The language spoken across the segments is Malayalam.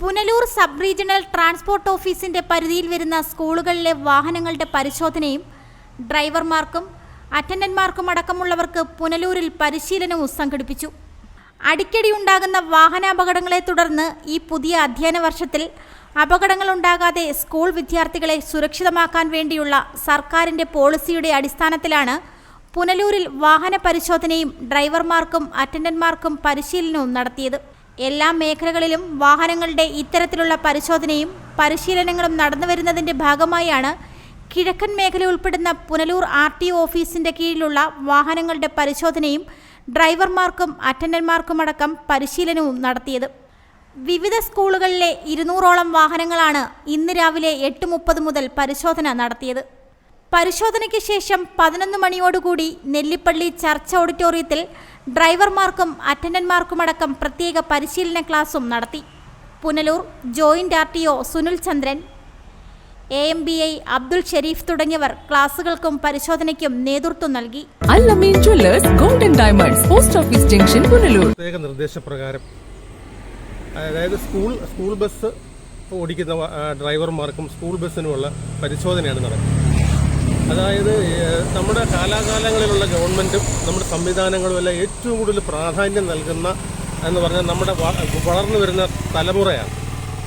പുനലൂർ സബ് റീജിയണൽ ട്രാൻസ്പോർട്ട് ഓഫീസിന്റെ പരിധിയിൽ വരുന്ന സ്കൂളുകളിലെ വാഹനങ്ങളുടെ പരിശോധനയും ഡ്രൈവർമാർക്കും അറ്റൻഡന്റ്മാർക്കും അടക്കമുള്ളവർക്ക് പുനലൂരിൽ പരിശീലനവും സംഘടിപ്പിച്ചു. അടിക്കടി ഉണ്ടാകുന്ന വാഹനാപകടങ്ങളെ തുടർന്ന് ഈ പുതിയ അധ്യയന വർഷത്തിൽ അപകടങ്ങൾ ഉണ്ടാകാതെ സ്കൂൾ വിദ്യാർത്ഥികളെ സുരക്ഷിതമാക്കാൻ വേണ്ടിയുള്ള സർക്കാരിന്റെ പോളിസിയുടെ അടിസ്ഥാനത്തിലാണ് പുനലൂരിൽ വാഹന പരിശോധനയും ഡ്രൈവർമാർക്കും അറ്റൻഡന്റ്മാർക്കും പരിശീലനവും നടത്തിയത്. എല്ലാ മേഖലകളിലും വാഹനങ്ങളുടെ ഇത്തരത്തിലുള്ള പരിശോധനയും പരിശീലനങ്ങളും നടന്നു നടന്നുവരുന്നതിന്റെ ഭാഗമായാണ് കിഴക്കൻ മേഖല ഉൾപ്പെടുന്ന പുനലൂർ ആർ ടി ഓഫീസിന്റെ കീഴിലുള്ള വാഹനങ്ങളുടെ പരിശോധനയും ഡ്രൈവർമാർക്കും അറ്റൻഡന്റ്മാർക്കുമടക്കം പരിശീലനവും നടത്തിയത്. വിവിധ സ്കൂളുകളിലെ ഇരുന്നൂറോളം വാഹനങ്ങളാണ് ഇന്ന് രാവിലെ എട്ട് മുപ്പത് മുതൽ പരിശോധന നടത്തിയത്. പരിശോധനയ്ക്ക് ശേഷം പതിനൊന്ന് മണിയോടുകൂടി നെല്ലിപ്പള്ളി ചർച്ച് ഓഡിറ്റോറിയത്തിൽ ഡ്രൈവർമാർക്കും അറ്റൻഡന്റ്മാർക്കുമടക്കം പ്രത്യേക പരിശീലന ക്ലാസും നടത്തി. Punalur joint R T O Sunil Chandran A M B I Abdul Sherif തുടങ്ങിയവർ ക്ലാസുകൾക്കും പരിശോധനയ്ക്കും നേതൃത്വം നൽകി. Golden diamonds post office junction Punalur. പ്രത്യേക നിർദ്ദേശപ്രകാരം അതായത് സ്കൂൾ സ്കൂൾ ബസ് ഓടിക്കുന്ന ഡ്രൈവർമാർക്കും സ്കൂൾ ബസ്സിനുമുള്ള പരിശോധനയാണ് നടക്കുന്നത്. അതായത് നമ്മുടെ കാലാകാലങ്ങളിലുള്ള ഗവൺമെന്റും നമ്മുടെ സംവിധാനങ്ങളും എല്ലാം ഏറ്റവും കൂടുതൽ പ്രാധാന്യം നൽകുന്ന എന്ന് പറഞ്ഞാൽ നമ്മുടെ വളർന്നു വരുന്ന തലമുറയാണ്.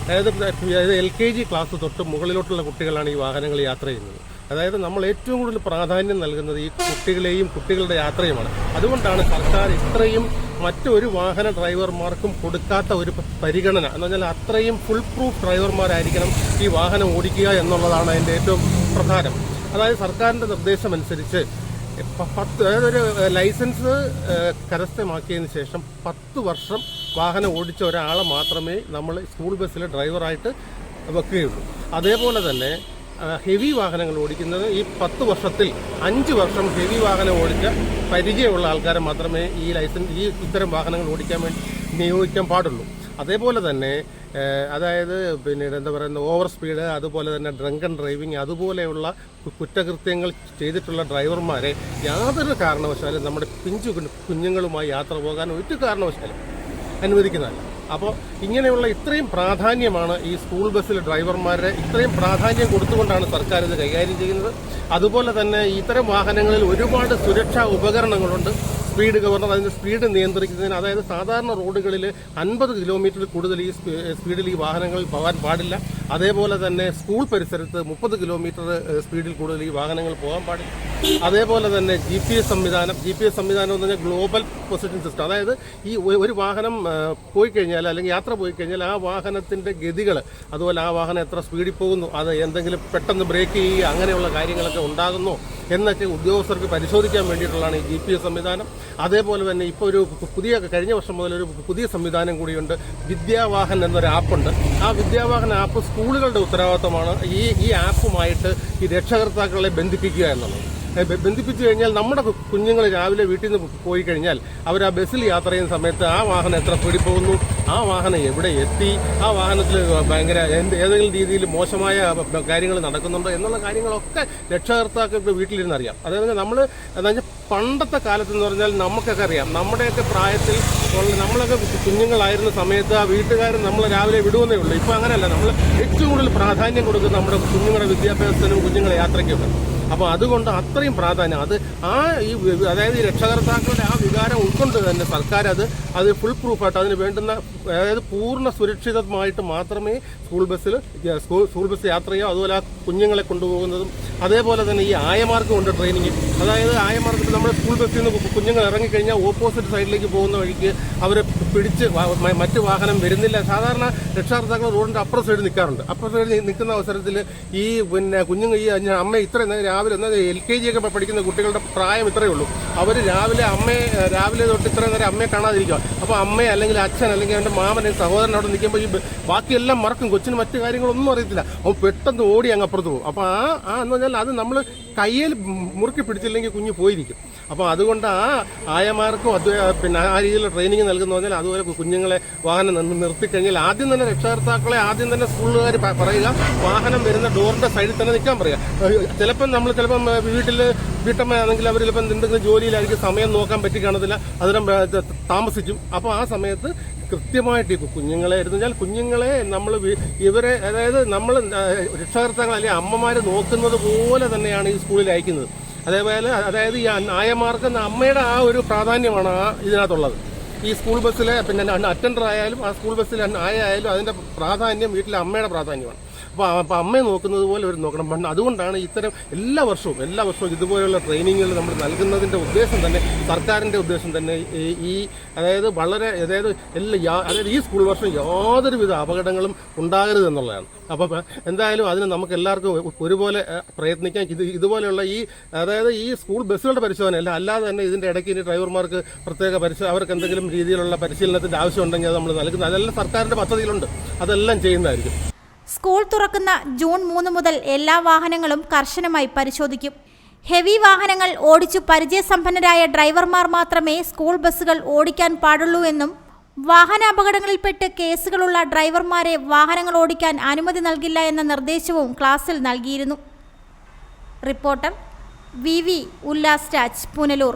അതായത് എൽ കെ ജി ക്ലാസ് തൊട്ട് മുകളിലോട്ടുള്ള കുട്ടികളാണ് ഈ വാഹനങ്ങൾ യാത്ര ചെയ്യുന്നത്. അതായത് നമ്മൾ ഏറ്റവും കൂടുതൽ പ്രാധാന്യം നൽകുന്നത് ഈ കുട്ടികളെയും കുട്ടികളുടെ യാത്രയുമാണ്. അതുകൊണ്ടാണ് സർക്കാർ ഇത്രയും മറ്റൊരു വാഹന ഡ്രൈവർമാർക്കും കൊടുക്കാത്ത ഒരു പരിഗണന. എന്ന് പറഞ്ഞാൽ അത്രയും ഫുൾ പ്രൂഫ് ഡ്രൈവർമാരായിരിക്കണം ഈ വാഹനം ഓടിക്കുക എന്നുള്ളതാണ് അതിന്റെ ഏറ്റവും പ്രധാനം. അതായത് സർക്കാരിന്റെ നിർദ്ദേശം അനുസരിച്ച് പത്ത് അതായത് ഒരു ലൈസൻസ് കരസ്ഥമാക്കിയതിന് ശേഷം പത്ത് വർഷം വാഹനം ഓടിച്ച ഒരാളെ മാത്രമേ നമ്മൾ സ്കൂൾ ബസ്സിലെ ഡ്രൈവറായിട്ട് വെക്കുകയുള്ളൂ. അതേപോലെ തന്നെ ഹെവി വാഹനങ്ങൾ ഓടിക്കുന്നത് ഈ പത്ത് വർഷത്തിൽ അഞ്ച് വർഷം ഹെവി വാഹനം ഓടിച്ച പരിചയമുള്ള ആൾക്കാരെ മാത്രമേ ഈ ലൈസൻസ് ഈ ഇത്തരം വാഹനങ്ങൾ ഓടിക്കാൻ വേണ്ടി നിയോഗിക്കാൻ പാടുള്ളൂ. അതേപോലെ തന്നെ അതായത് പിന്നെ എന്താ പറയുന്ന ഓവർ സ്പീഡ് അതുപോലെ തന്നെ ഡ്രങ്കൺ ഡ്രൈവിംഗ് അതുപോലെയുള്ള കുറ്റകൃത്യങ്ങൾ ചെയ്തിട്ടുള്ള ഡ്രൈവർമാരെ യാതൊരു കാരണവശാലും നമ്മുടെ പിഞ്ചു കുഞ്ഞുങ്ങളുമായി യാത്ര പോകാൻ ഒരു കാരണവശാലും അനുവദിക്കുന്നതല്ല അപ്പോൾ ഇങ്ങനെയുള്ള ഇത്രയും പ്രാധാന്യമാണ് ഈ സ്കൂൾ ബസ്സിൽ ഡ്രൈവർമാരെ ഇത്രയും പ്രാധാന്യം കൊടുത്തുകൊണ്ടാണ് സർക്കാർ ഇത് കൈകാര്യം ചെയ്യുന്നത്. അതുപോലെ തന്നെ ഇത്തരം വാഹനങ്ങളിൽ ഒരുപാട് സുരക്ഷാ ഉപകരണങ്ങളുണ്ട്. സ്പീഡ് ഗവർണർ അതിന്റെ സ്പീഡ് നിയന്ത്രിക്കുന്നതിന് അതായത് സാധാരണ റോഡുകളിൽ അൻപത് കിലോമീറ്ററിൽ കൂടുതൽ ഈ സ്പീഡിൽ ഈ വാഹനങ്ങൾ പോകാൻ പാടില്ല. അതേപോലെ തന്നെ സ്കൂൾ പരിസരത്ത് മുപ്പത് കിലോമീറ്റർ സ്പീഡിൽ കൂടുതൽ ഈ വാഹനങ്ങൾ പോകാൻ പാടില്ല. അതേപോലെ തന്നെ ജി പി എസ് സംവിധാനം ജി പി എസ് സംവിധാനം എന്ന് പറഞ്ഞാൽ ഗ്ലോബൽ പൊസിഷൻ സിസ്റ്റം. അതായത് ഈ ഒരു വാഹനം പോയി കഴിഞ്ഞാൽ അല്ലെങ്കിൽ യാത്ര പോയി കഴിഞ്ഞാൽ ആ വാഹനത്തിന്റെ ഗതികൾ അതുപോലെ ആ വാഹനം എത്ര സ്പീഡിൽ പോകുന്നു അത് എന്തെങ്കിലും പെട്ടെന്ന് ബ്രേക്ക് ചെയ്യുക അങ്ങനെയുള്ള കാര്യങ്ങളൊക്കെ ഉണ്ടാകുന്നു എന്നൊക്കെ ഉദ്യോഗസ്ഥർക്ക് പരിശോധിക്കാൻ വേണ്ടിയിട്ടുള്ളതാണ് ഈ ജി പി എസ് സംവിധാനം. അതേപോലെ തന്നെ ഇപ്പോൾ ഒരു പുതിയ കഴിഞ്ഞ വർഷം മുതൽ ഒരു പുതിയ സംവിധാനം കൂടിയുണ്ട്. വിദ്യാവാഹൻ എന്നൊരു ആപ്പുണ്ട്. ആ വിദ്യാവാഹൻ ആപ്പ് സ്കൂളുകളുടെ ഉത്തരവാദിത്തമാണ് ഈ ഈ ആപ്പുമായിട്ട് ഈ രക്ഷകർത്താക്കളെ ബന്ധിപ്പിക്കുക എന്നുള്ളത്. ബന്ധിപ്പിച്ചു കഴിഞ്ഞാൽ നമ്മുടെ കുഞ്ഞുങ്ങൾ രാവിലെ വീട്ടിൽ നിന്ന് പോയി കഴിഞ്ഞാൽ അവർ ആ ബസ്സിൽ യാത്ര ചെയ്യുന്ന സമയത്ത് ആ വാഹനം എത്ര പോകുന്നു ആ വാഹനം എവിടെ എത്തി? ആ വാഹനത്തിൽ ഭയങ്കര ഏതെങ്കിലും രീതിയിൽ മോശമായ കാര്യങ്ങൾ നടക്കുന്നുണ്ടോ എന്നുള്ള കാര്യങ്ങളൊക്കെ രക്ഷകർത്താക്കൾക്ക് വീട്ടിലിരുന്ന് അറിയാം. അതായത് നമ്മൾ പണ്ടത്തെ കാലത്ത് എന്ന് പറഞ്ഞാൽ നമുക്കൊക്കെ അറിയാം. നമ്മുടെയൊക്കെ പ്രായത്തിൽ നമ്മളൊക്കെ കുഞ്ഞുങ്ങളായിരുന്ന സമയത്ത് ആ വീട്ടുകാർ നമ്മൾ രാവിലെ വിടുവെന്നേ ഉള്ളൂ. ഇപ്പം അങ്ങനെയല്ല. നമ്മൾ ഏറ്റവും കൂടുതൽ പ്രാധാന്യം കൊടുക്കുന്ന നമ്മുടെ കുഞ്ഞുങ്ങളുടെ വിദ്യാഭ്യാസത്തിനും കുഞ്ഞുങ്ങളുടെ യാത്രയ്ക്കൊക്കെ. അപ്പോൾ അതുകൊണ്ട് അത്രയും പ്രാധാന്യം. അത് ആ ഈ അതായത് ഈ രക്ഷകർത്താക്കളുടെ ആ വികാരം ഉൾക്കൊണ്ട് തന്നെ സർക്കാർ അത് അത് ഫുൾ പ്രൂഫായിട്ട് അതിന് വേണ്ടുന്ന അതായത് പൂർണ സുരക്ഷിതമായിട്ട് മാത്രമേ സ്കൂൾ ബസ്സിൽ സ്കൂൾ ബസ് യാത്രയോ അതുപോലെ ആ കുഞ്ഞുങ്ങളെ കൊണ്ടുപോകുന്നതും അതേപോലെ തന്നെ ഈ ആയമാർക്കും ഉണ്ട് ട്രെയിനിങ് അതായത് ആയമാർക്ക് നമ്മുടെ സ്കൂൾ ബസ്സിൽ നിന്ന് കുഞ്ഞുങ്ങൾ ഇറങ്ങിക്കഴിഞ്ഞാൽ ഓപ്പോസിറ്റ് സൈഡിലേക്ക് പോകുന്ന വഴിക്ക് അവരെ പിടിച്ച് മറ്റു വാഹനം വരുന്നില്ല. സാധാരണ രക്ഷാകർത്താക്കൾ റോഡിന്റെ അപ്പുറ സൈഡിൽ നിൽക്കാറുണ്ട് അപ്പുറ സൈഡിൽ നിൽക്കുന്ന അവസരത്തിൽ ഈ പിന്നെ കുഞ്ഞുങ്ങൾ ഈ അമ്മ ഇത്ര നേരം രാവിലെ എന്നാൽ എൽ കെ ജി ഒക്കെ പഠിക്കുന്ന കുട്ടികളുടെ പ്രായം ഇത്രയേ ഉള്ളൂ. അവർ രാവിലെ അമ്മയെ രാവിലെ തൊട്ട് ഇത്ര നേരം അമ്മയെ കാണാതിരിക്കുക. അപ്പോൾ അമ്മയെ അല്ലെങ്കിൽ അച്ഛൻ അല്ലെങ്കിൽ അവന്റെ മാമനെ സഹോദരൻ അവിടെ നിൽക്കുമ്പോൾ ഈ ബാക്കിയെല്ലാം മറക്കും. കൊച്ചിന് മറ്റു കാര്യങ്ങളൊന്നും അറിയത്തില്ല. അവൻ പെട്ടെന്ന് ഓടി അങ്ങ് അപ്പുറത്ത് പോകും. അപ്പോൾ ആ ആ എന്ന് പറഞ്ഞാൽ അത് നമ്മൾ കയ്യിൽ മുറുക്കി പിടിച്ചില്ലെങ്കിൽ കുഞ്ഞ് പോയിരിക്കും. അപ്പോൾ അതുകൊണ്ട് ആ ആയമാർക്കും അത് പിന്നെ ആ രീതിയിലുള്ള ട്രെയിനിങ് നൽകുന്ന പറഞ്ഞാൽ അതുപോലെ കുഞ്ഞുങ്ങളെ വാഹനം നിർത്തിക്കഴിഞ്ഞാൽ ആദ്യം തന്നെ രക്ഷകർത്താക്കളെ ആദ്യം തന്നെ സ്കൂളുകാർ പറയുക. വാഹനം വരുന്ന ഡോറിന്റെ സൈഡിൽ തന്നെ നിൽക്കാൻ പറയുക. ചിലപ്പം നമ്മൾ ചിലപ്പം വീട്ടിൽ വീട്ടമ്മയാണെങ്കിൽ അവർ ചിലപ്പം എന്തെങ്കിലും ജോലിയിലായിരിക്കും സമയം നോക്കാൻ പറ്റി കാണത്തില്ല അതിനും താമസിക്കും. അപ്പോൾ ആ സമയത്ത് കൃത്യമായിട്ട് ഈ കുഞ്ഞുങ്ങളെ എന്ന് വെച്ചാൽ കുഞ്ഞുങ്ങളെ നമ്മൾ ഇവരെ അതായത് നമ്മൾ രക്ഷാകർത്താക്കൾ അല്ലെങ്കിൽ അമ്മമാർ നോക്കുന്നത് പോലെ തന്നെയാണ് ഈ സ്കൂളിൽ അയക്കുന്നത്. അതേപോലെ അതായത് ഈ നായമാർക്ക് അമ്മയുടെ ആ ഒരു പ്രാധാന്യമാണ് ആ ഇതിനകത്തുള്ളത്. ഈ സ്കൂൾ ബസ്സിലെ പിന്നെ അറ്റൻഡർ ആയാലും ആ സ്കൂൾ ബസ്സിലെ ആയാലും അതിന്റെ പ്രാധാന്യം വീട്ടിലെ അമ്മയുടെ പ്രാധാന്യമാണ്. അപ്പോൾ അമ്മയെ നോക്കുന്നത് പോലെ അവർ നോക്കണം. പണ്ട് അതുകൊണ്ടാണ് ഇത്തരം എല്ലാ വർഷവും എല്ലാ വർഷവും ഇതുപോലെയുള്ള ട്രെയിനിങ്ങുകൾ നമ്മൾ നൽകുന്നതിന്റെ ഉദ്ദേശം തന്നെ സർക്കാരിന്റെ ഉദ്ദേശം തന്നെ ഈ- അതായത് വളരെ അതായത് എല്ലാ അതായത് ഈ സ്കൂൾ വർഷം യാതൊരുവിധ അപകടങ്ങളും ഉണ്ടാകരുത് എന്നുള്ളതാണ്. അപ്പോൾ എന്തായാലും അതിന് നമുക്ക് എല്ലാവർക്കും ഒരുപോലെ പ്രയത്നിക്കാം. ഇത് ഇതുപോലെയുള്ള ഈ അതായത് ഈ സ്കൂൾ ബസ്സുകളുടെ പരിശോധന അല്ല അല്ലാതെ തന്നെ ഇതിന്റെ ഇടയ്ക്ക് ഇനി ഡ്രൈവർമാർക്ക് പ്രത്യേക പരിശോ അവർക്ക് എന്തെങ്കിലും രീതിയിലുള്ള പരിശീലനത്തിന്റെ ആവശ്യമുണ്ടെങ്കിൽ അത് നമ്മൾ നൽകുന്നത്. അതെല്ലാം സർക്കാരിന്റെ പദ്ധതിയിലുണ്ട്. അതെല്ലാം ചെയ്യുന്നതായിരിക്കും. സ്കൂൾ തുറക്കുന്ന ജൂൺ മൂന്ന് മുതൽ എല്ലാ വാഹനങ്ങളും കർശനമായി പരിശോധിക്കും. ഹെവി വാഹനങ്ങൾ ഓടിച്ചു പരിചയസമ്പന്നരായ ഡ്രൈവർമാർ മാത്രമേ സ്കൂൾ ബസ്സുകൾ ഓടിക്കാൻ പാടുള്ളൂ എന്നും വാഹനാപകടങ്ങളിൽപ്പെട്ട് കേസുകളുള്ള ഡ്രൈവർമാരെ വാഹനങ്ങൾ ഓടിക്കാൻ അനുമതി നൽകില്ല എന്ന നിർദ്ദേശവും ക്ലാസ്സിൽ നൽകിയിരുന്നു. Reporter V V Ullas Raj Punalur.